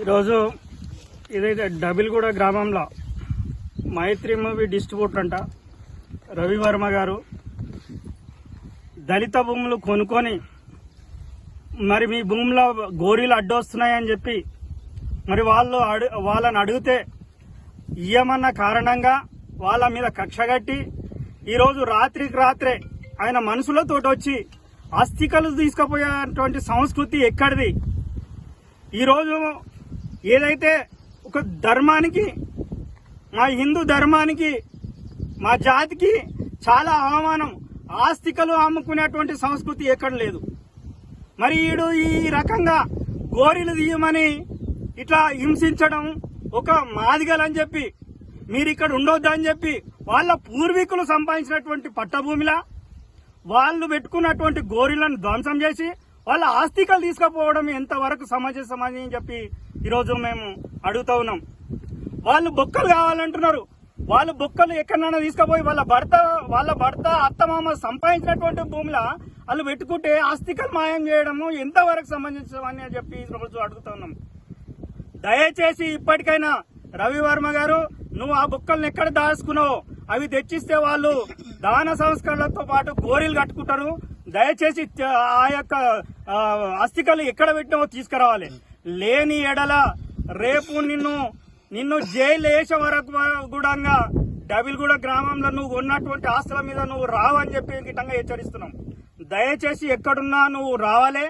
ఈరోజు ఇదైతే డబిల్గూడ గ్రామంలో మైత్రి మూవీ డిస్ట్రిబ్యూటర్ అంట రవివర్మ గారు దళిత భూములు కొనుక్కొని మరి మీ భూమిలో గోరీలు అడ్డొస్తున్నాయని చెప్పి మరి వాళ్ళు అడు వాళ్ళని అడిగితే ఇయ్యమన్న కారణంగా వాళ్ళ మీద కక్ష కట్టి ఈరోజు రాత్రికి రాత్రే ఆయన మనుషులతోటి వచ్చి అస్థికలు తీసుకుపోయేటువంటి సంస్కృతి ఎక్కడిది? ఈరోజు ఏదైతే ఒక ధర్మానికి మా హిందూ ధర్మానికి మా జాతికి చాలా అవమానం ఆస్తికలు అమ్ముకునేటువంటి సంస్కృతి ఎక్కడ లేదు. మరి ఈడు ఈ రకంగా గోరీలు తీయమని ఇట్లా హింసించడం ఒక మాదిగలని చెప్పి మీరు ఇక్కడ ఉండొద్దు అని చెప్పి వాళ్ళ పూర్వీకులు సంపాదించినటువంటి పట్టభూమిలా వాళ్ళు పెట్టుకున్నటువంటి గోరీలను ధ్వంసం చేసి వాళ్ళ ఆస్తికలు తీసుకుపోవడం ఎంతవరకు సమాజం అని చెప్పి ఈరోజు మేము అడుగుతా ఉన్నాం. వాళ్ళు బొక్కలు కావాలంటున్నారు. వాళ్ళు బొక్కలు ఎక్కడైనా తీసుకుపోయి వాళ్ళ భర్త వాళ్ళ భర్త అత్తమామ సంపాదించినటువంటి భూమిలో వాళ్ళు పెట్టుకుంటే ఆస్తికలు మాయం చేయడము ఎంతవరకు సంబంధించమని అని చెప్పి ఈరోజు అడుగుతా ఉన్నాం. దయచేసి ఇప్పటికైనా రవివర్మ గారు నువ్వు ఆ బుక్కల్ని ఎక్కడ దాచుకున్నావు? అవి తెచ్చిస్తే వాళ్ళు దాన సంస్కరణలతో పాటు గోరీలు కట్టుకుంటారు. దయచేసి ఆ యొక్క అస్థికలు ఎక్కడ పెట్టినావో తీసుకురావాలి. లేని ఎడల రేపు నిన్ను నిన్ను జైలు వేసే వరకు కూడా డబిల్గూడ గ్రామంలో నువ్వు ఉన్నటువంటి ఆస్తుల మీద నువ్వు రావని చెప్పి గిట్టంగా హెచ్చరిస్తున్నాం. దయచేసి ఎక్కడున్నా నువ్వు రావాలే.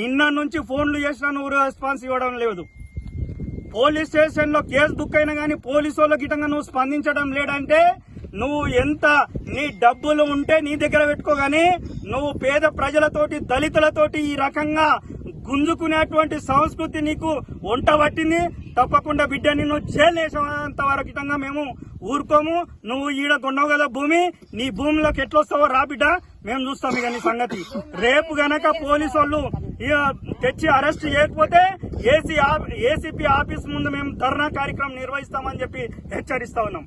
నిన్న నుంచి ఫోన్లు చేసినా నువ్వు రెస్పాన్స్ ఇవ్వడం లేదు. పోలీస్ స్టేషన్లో కేసు బుక్ అయినా కానీ పోలీసు వాళ్ళ గిటంగా నువ్వు స్పందించడం లేదంటే నువ్వు ఎంత నీ డబ్బులు ఉంటే నీ దగ్గర పెట్టుకోగానే నువ్వు పేద ప్రజలతోటి దళితులతోటి ఈ రకంగా గుంజుకునేటువంటి సంస్కృతి నీకు వంట పట్టింది తప్పకుండా బిడ్డ నిన్ను జైలేసేంత వరకు మేము ఊరుకోము. నువ్వు ఈడ కొన్నావు కదా భూమి నీ భూమిలోకి ఎట్లొస్తావో రా బిడ్డ మేము చూస్తాం ఇక నీ సంగతి. రేపు గనక పోలీసు వాళ్ళు ఇక తెచ్చి అరెస్ట్ చేయకపోతే ఏసీ ఏసీపీ ఆఫీస్ ముందు మేము ధర్నా కార్యక్రమం నిర్వహిస్తామని చెప్పి హెచ్చరిస్తా ఉన్నాం.